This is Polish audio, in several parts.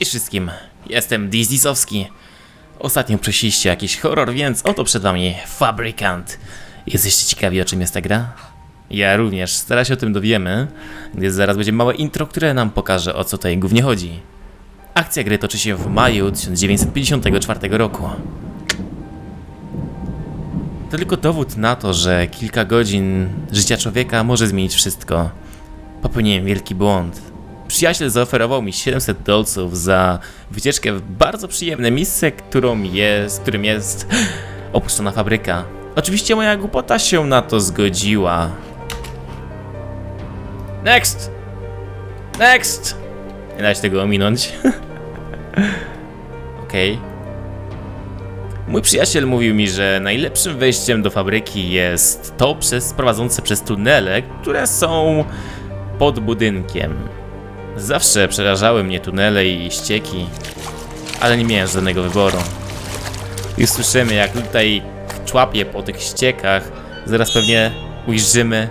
Cześć wszystkim, jestem Dizisowski. Ostatnio przeszliście jakiś horror, więc oto przed wami Fabrykant. Jesteście ciekawi o czym jest ta gra? Ja również, zaraz się o tym dowiemy, gdyż zaraz będzie małe intro, które nam pokaże o co tutaj głównie chodzi. Akcja gry toczy się w maju 1954 roku. To tylko dowód na to, że kilka godzin życia człowieka może zmienić wszystko. Popełniłem wielki błąd. Przyjaciel zaoferował mi 700 dolców za wycieczkę w bardzo przyjemne miejsce, którą jest, którym jest opuszczona fabryka. Oczywiście moja głupota się na to zgodziła. Next! Next! Nie da się tego ominąć. Okej. Mój przyjaciel mówił mi, że najlepszym wejściem do fabryki jest to przez prowadzące przez tunele, które są pod budynkiem. Zawsze przerażały mnie tunele i ścieki, ale nie miałem żadnego wyboru. Już słyszymy, jak tutaj człapie po tych ściekach. Zaraz pewnie ujrzymy.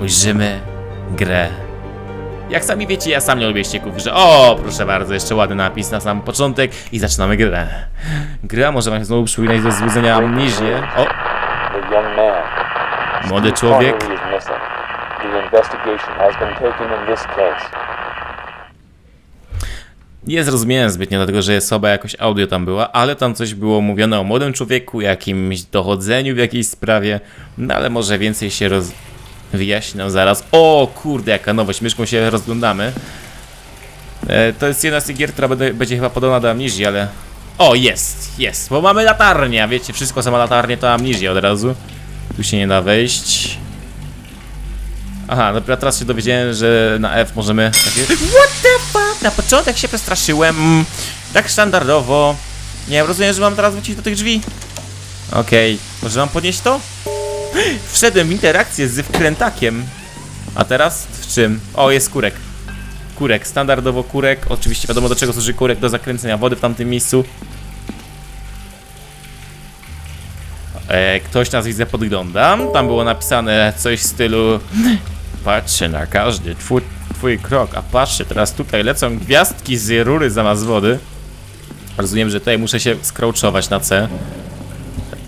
Ujrzymy grę. Jak sami wiecie, ja sam nie lubię ścieków, że o, proszę bardzo, jeszcze ładny napis na sam początek i zaczynamy grę. Gra może wam się znowu przypominać ze złudzenia amnizję. O. Młody człowiek. Nie zrozumiałem zbytnio, dlatego że słaba jakoś audio tam była, ale tam coś było mówione o młodym człowieku, jakimś dochodzeniu w jakiejś sprawie, no ale może więcej się roz... wyjaśnią zaraz. O kurde, jaka nowość, myszką się rozglądamy. E, to jest jedna z tych gier, która będzie, chyba podobna do Amnizji, ale... O, jest, jest, bo mamy latarnię, wiecie, wszystko co ma latarnię to Amnizja od razu. Tu się nie da wejść. Aha, dopiero teraz się dowiedziałem, że na F możemy takie... What the fuck? Na początek się przestraszyłem. Tak standardowo. Nie wiem, rozumiem, że mam teraz wrócić do tych drzwi. Okej, może mam podnieść to? Wszedłem w interakcję z wkrętakiem. A teraz w czym? O, jest kurek. Kurek, standardowo kurek. Oczywiście wiadomo do czego służy kurek, do zakręcenia wody w tamtym miejscu. E, ktoś nas widzę podgląda. Tam było napisane coś w stylu Patrzę na każdy twój, twój krok, a patrzę, teraz tutaj lecą gwiazdki z rury zamiast wody. Rozumiem, że tutaj muszę się skrouchować na C.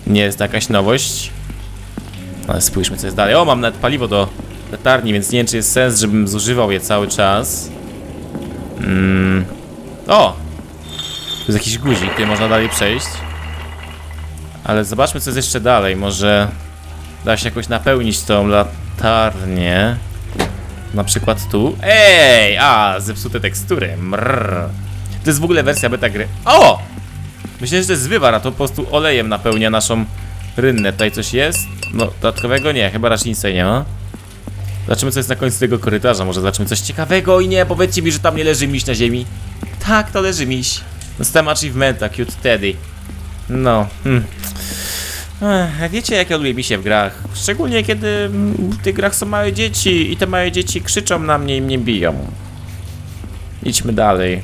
Nie jest to jakaś nowość. Ale spójrzmy co jest dalej. O, mam nawet paliwo do latarni, więc nie wiem czy jest sens, żebym zużywał je cały czas. Mm. O! Tu jest jakiś guzik, który można dalej przejść. Ale zobaczmy co jest jeszcze dalej. Może da się jakoś napełnić tą latarnię. Na przykład tu. Ej! A, zepsute tekstury. Mrr. To jest w ogóle wersja beta gry. O! Myślę, że to jest wywar, a to po prostu olejem napełnia naszą rynnę. Tutaj coś jest? No, dodatkowego nie, chyba raczej nic tutaj nie ma. Zobaczymy, co jest na końcu tego korytarza. Może zobaczymy coś ciekawego i nie, powiedzcie mi, że tam nie leży miś na ziemi. Tak, to leży miś. Dostałem achievementa, cute teddy. No, hmm. Ech, wiecie, jak ja lubię misie w grach. Szczególnie kiedy mm, w tych grach są małe dzieci i te małe dzieci krzyczą na mnie i mnie biją. Idźmy dalej.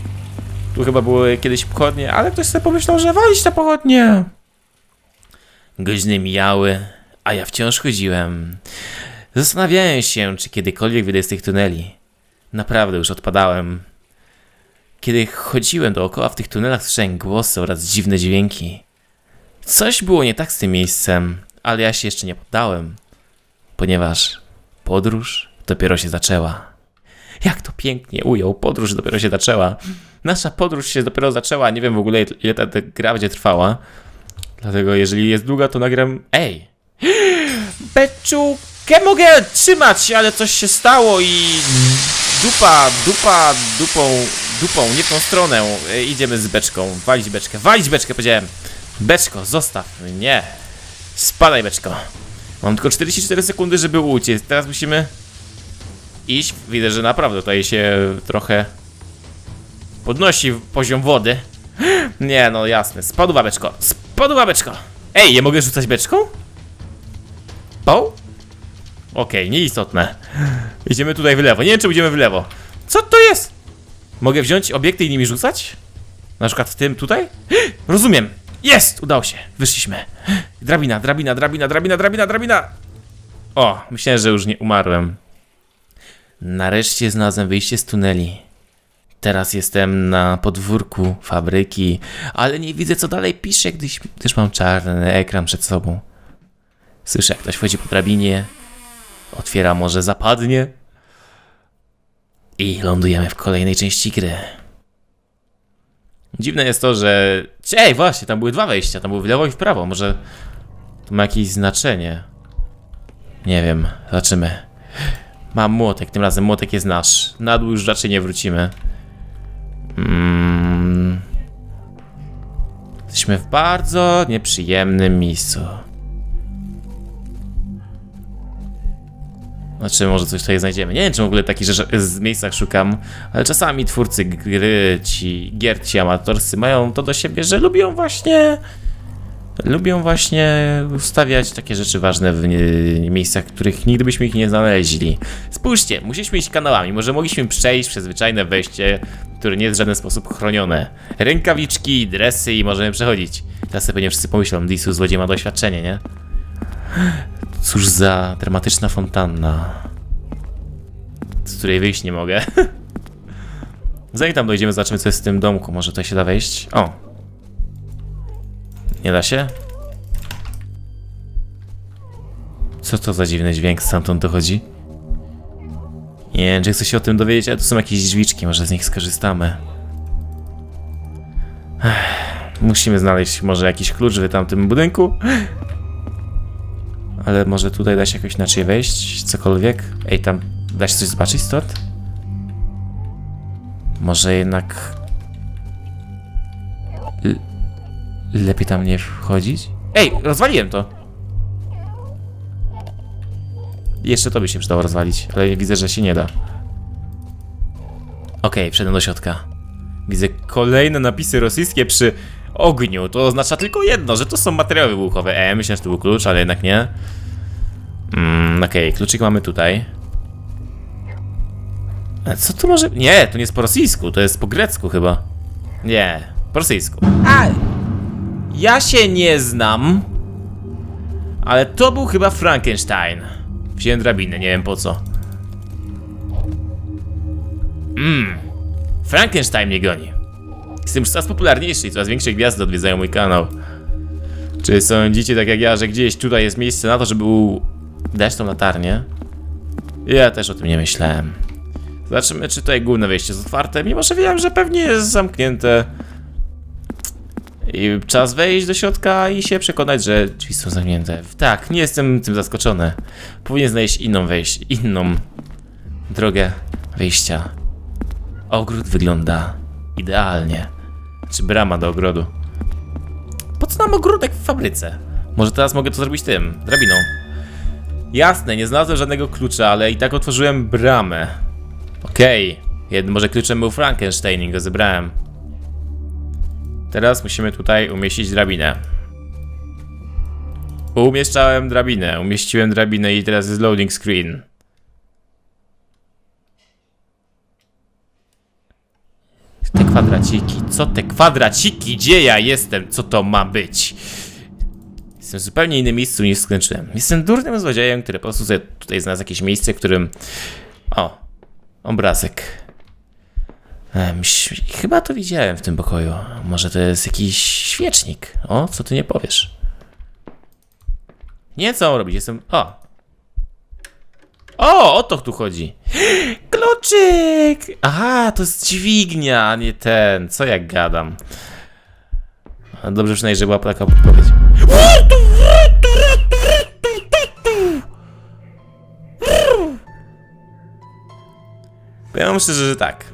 Tu chyba były kiedyś pochodnie, ale ktoś sobie pomyślał, że walić te pochodnie. Godziny mijały, a ja wciąż chodziłem. Zastanawiałem się, czy kiedykolwiek wyjdę z tych tuneli. Naprawdę już odpadałem. Kiedy chodziłem dookoła w tych tunelach, słyszałem głosy oraz dziwne dźwięki. Coś było nie tak z tym miejscem, ale ja się jeszcze nie poddałem, ponieważ podróż dopiero się zaczęła. Jak to pięknie ujął, podróż dopiero się zaczęła. Nasza podróż się dopiero zaczęła, nie wiem w ogóle ile ta, ta gra będzie trwała. Dlatego jeżeli jest długa, to nagram... Ej! Beczułkę mogę trzymać, ale coś się stało i... Dupa, dupa, dupą, dupą, nie w tą stronę. E, Idziemy z beczką, walić beczkę, walić beczkę, powiedziałem. Beczko, zostaw mnie. Spadaj, beczko. Mam tylko 44 sekundy, żeby uciec. Teraz musimy iść. Widzę, że naprawdę tutaj się trochę podnosi poziom wody. Nie, no jasne. Spadła beczko. Spadła beczko. Ej, nie mogę rzucać beczką? Po? Okej, nieistotne. Idziemy tutaj w lewo. Nie wiem, czy pójdziemy w lewo. Co to jest? Mogę wziąć obiekty i nimi rzucać? Na przykład tym tutaj? Rozumiem. Jest! Udało się. Wyszliśmy. Drabina, drabina, drabina, drabina, drabina, drabina. O, myślałem, że już nie umarłem. Nareszcie znalazłem wyjście z tuneli. Teraz jestem na podwórku fabryki, ale nie widzę co dalej pisze, gdyż, gdyż mam czarny ekran przed sobą. Słyszę, jak ktoś wchodzi po drabinie, otwiera może zapadnie i lądujemy w kolejnej części gry. Dziwne jest to, że... Ej, właśnie, tam były dwa wejścia, tam były w lewo i w prawo, może to ma jakieś znaczenie. Nie wiem, zobaczymy. Mam młotek, tym razem młotek jest nasz. Na dół już raczej nie wrócimy. Mm. Jesteśmy w bardzo nieprzyjemnym miejscu. Znaczy, może coś tutaj znajdziemy. Nie wiem, czy w ogóle takich rzeczy z miejscach szukam, ale czasami twórcy gry, ci gier, ci amatorscy mają to do siebie, że lubią właśnie. Lubią właśnie ustawiać takie rzeczy ważne w miejscach, których nigdy byśmy ich nie znaleźli. Spójrzcie, musieliśmy iść kanałami, może mogliśmy przejść przez zwyczajne wejście, które nie jest w żaden sposób chronione. Rękawiczki, dresy i możemy przechodzić. Teraz sobie pewnie wszyscy pomyślą, Disu złodziej ma doświadczenie, nie? Cóż za dramatyczna fontanna. Z której wyjść nie mogę. Zanim tam dojdziemy, zobaczymy co jest w tym domku. Może tutaj się da wejść? O! Nie da się? Co to za dziwny dźwięk stamtąd dochodzi? Nie wiem, czy chcę się o tym dowiedzieć, ale tu są jakieś drzwiczki, może z nich skorzystamy. Ech, musimy znaleźć może jakiś klucz w tamtym budynku. Ale może tutaj da się jakoś inaczej wejść, cokolwiek. Ej, tam da się coś zobaczyć stąd? Może jednak... L lepiej tam nie wchodzić? Ej, rozwaliłem to! Jeszcze to by się przydało rozwalić, ale widzę, że się nie da. Okej, wszedłem do środka. Widzę kolejne napisy rosyjskie przy ogniu. To oznacza tylko jedno, że to są materiały wybuchowe. E, myślę, że to był klucz, ale jednak nie. Okej, kluczyk mamy tutaj. A co tu może... Nie, to nie jest po rosyjsku, to jest po grecku chyba. Nie, po rosyjsku. A! Ja się nie znam. Ale to był chyba Frankenstein. Wziąłem drabinę, nie wiem po co. Mmm. Frankenstein mnie goni. Jestem coraz popularniejszy i coraz większe gwiazdy odwiedzają mój kanał. Czy sądzicie tak jak ja, że gdzieś tutaj jest miejsce na to, żeby. Dać tą latarnię? Ja też o tym nie myślałem. Zobaczymy, czy tutaj główne wejście jest otwarte, mimo że wiem, że pewnie jest zamknięte. I czas wejść do środka i się przekonać, że drzwi są zamknięte. Tak, nie jestem tym zaskoczony. Powinien znaleźć inną wejść, inną drogę wyjścia. Ogród wygląda idealnie. Czy brama do ogrodu? Po co nam ogródek w fabryce? Może teraz mogę to zrobić tym, drabiną. Jasne, nie znalazłem żadnego klucza, ale i tak otworzyłem bramę. Okej, okay. może kluczem był Frankenstein i go zebrałem. Teraz musimy tutaj umieścić drabinę. Umieszczałem drabinę, umieściłem drabinę i teraz jest loading screen. Te kwadraciki, co te kwadraciki? Gdzie ja jestem? Co to ma być? Jestem w zupełnie innym miejscu niż skończyłem. Jestem durnym złodziejem, który po prostu sobie tutaj znalazł jakieś miejsce, w którym... O, obrazek. Ś- chyba to widziałem w tym pokoju. Może to jest jakiś świecznik. O, co ty nie powiesz? Nie, co robić? Jestem... O! O, o to tu chodzi. Kluczyk! Aha, to jest dźwignia, a nie ten. Co jak gadam? Dobrze przynajmniej, że była taka podpowiedź. Powiem szczerze, że tak.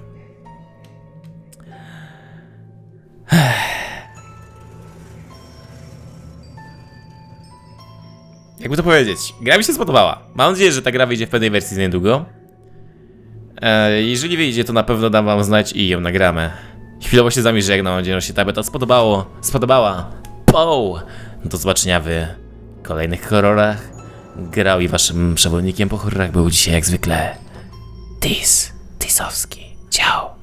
Jakby to powiedzieć, gra mi się spodobała. Mam nadzieję, że ta gra wyjdzie w pewnej wersji niedługo. Jeżeli wyjdzie, to na pewno dam wam znać i ją nagramy. Chwilowo się z wami żegnam, mam nadzieję, że się ta beta spodobało, spodobała. Pow! Do zobaczenia w kolejnych horrorach. Grał i waszym przewodnikiem po horrorach był dzisiaj jak zwykle Tis, Tisowski. Ciao.